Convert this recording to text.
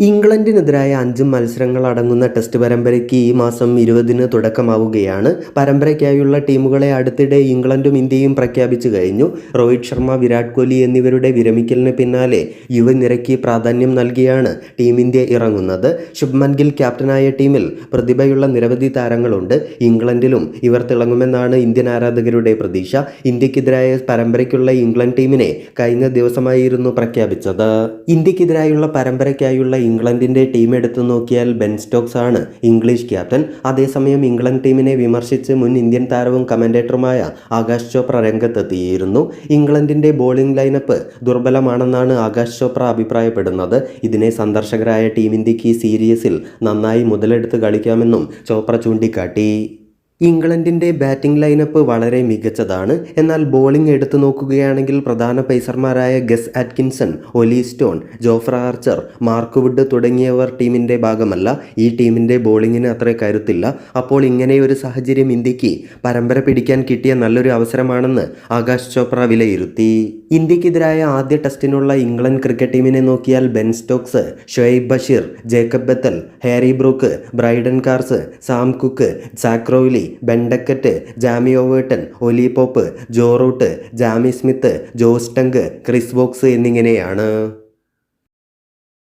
ഇംഗ്ലണ്ടിനെതിരായ അഞ്ച് മത്സരങ്ങൾ അടങ്ങുന്ന ടെസ്റ്റ് പരമ്പരയ്ക്ക് ഈ മാസം ഇരുപതിന് തുടക്കമാവുകയാണ്. പരമ്പരയ്ക്കായുള്ള ടീമുകളെ അടുത്തിടെ ഇംഗ്ലണ്ടും ഇന്ത്യയും പ്രഖ്യാപിച്ചു കഴിഞ്ഞു. രോഹിത് ശർമ്മ വിരാട് കോഹ്ലി എന്നിവരുടെ വിരമിക്കലിന് പിന്നാലെ യുവനിരയ്ക്ക് പ്രാധാന്യം നൽകിയാണ് ടീം ഇന്ത്യ ഇറങ്ങുന്നത്. ശുഭ്മൻ ഗിൽ ക്യാപ്റ്റനായ ടീമിൽ പ്രതിഭയുള്ള നിരവധി താരങ്ങളുണ്ട്. ഇംഗ്ലണ്ടിലും ഇവർ തിളങ്ങുമെന്നാണ് ഇന്ത്യൻ ആരാധകരുടെ പ്രതീക്ഷ. ഇന്ത്യക്കെതിരായ പരമ്പരയ്ക്കുള്ള ഇംഗ്ലണ്ട് ടീമിനെ കഴിഞ്ഞ ദിവസമായിരുന്നു പ്രഖ്യാപിച്ചത്. ഇന്ത്യക്കെതിരായുള്ള പരമ്പരയ്ക്കായുള്ള ഇംഗ്ലണ്ടിന്റെ ടീം എടുത്തു നോക്കിയാൽ ബെൻ സ്റ്റോക്സ് ആണ് ഇംഗ്ലീഷ് ക്യാപ്റ്റൻ. അതേസമയം ഇംഗ്ലണ്ട് ടീമിനെ വിമർശിച്ച് മുൻ ഇന്ത്യൻ താരവും കമന്റേറ്ററുമായ ആകാശ് ചോപ്ര രംഗത്തെത്തിയിരുന്നു. ഇംഗ്ലണ്ടിന്റെ ബോളിംഗ് ലൈനപ്പ് ദുർബലമാണെന്നാണ് ആകാശ് ചോപ്ര അഭിപ്രായപ്പെടുന്നത്. ഇതിനെ സന്ദർശകരായ ടീം ഇന്ത്യയ്ക്ക് സീരീസിൽ നന്നായി മുതലെടുത്ത് കളിക്കാമെന്നും ചോപ്ര ചൂണ്ടിക്കാട്ടി. ഇംഗ്ലണ്ടിന്റെ ബാറ്റിംഗ് ലൈനപ്പ് വളരെ മികച്ചതാണ്. എന്നാൽ ബോളിംഗ് എടുത്തു നോക്കുകയാണെങ്കിൽ പ്രധാന പേസർമാരായ Gus Atkinson Olly Stone Jofra Archer Mark Wood തുടങ്ങിയവർ ടീമിന്റെ ഭാഗമല്ല. ഈ ടീമിന്റെ ബോളിങ്ങിന് അത്ര കരുത്തില്ല. അപ്പോൾ ഇങ്ങനെയൊരു സാഹചര്യം ഇന്ത്യയ്ക്ക് പരമ്പര പിടിക്കാൻ കിട്ടിയ നല്ലൊരു അവസരമാണെന്ന് ആകാശ് ചോപ്ര വിലയിരുത്തി. ഇന്ത്യക്കെതിരായ ആദ്യ ടെസ്റ്റിനുള്ള ഇംഗ്ലണ്ട് ക്രിക്കറ്റ് ടീമിനെ നോക്കിയാൽ Ben Stokes Shoaib Bashir Jacob Bethell Harry Brook Brydon Carse Sam Cook Zak Crawley Ben Duckett Jamie Overton Olly Pope Joe Jamie Smith Josh Tongue Chris Woakes എന്നിങ്ങനെയാണ്.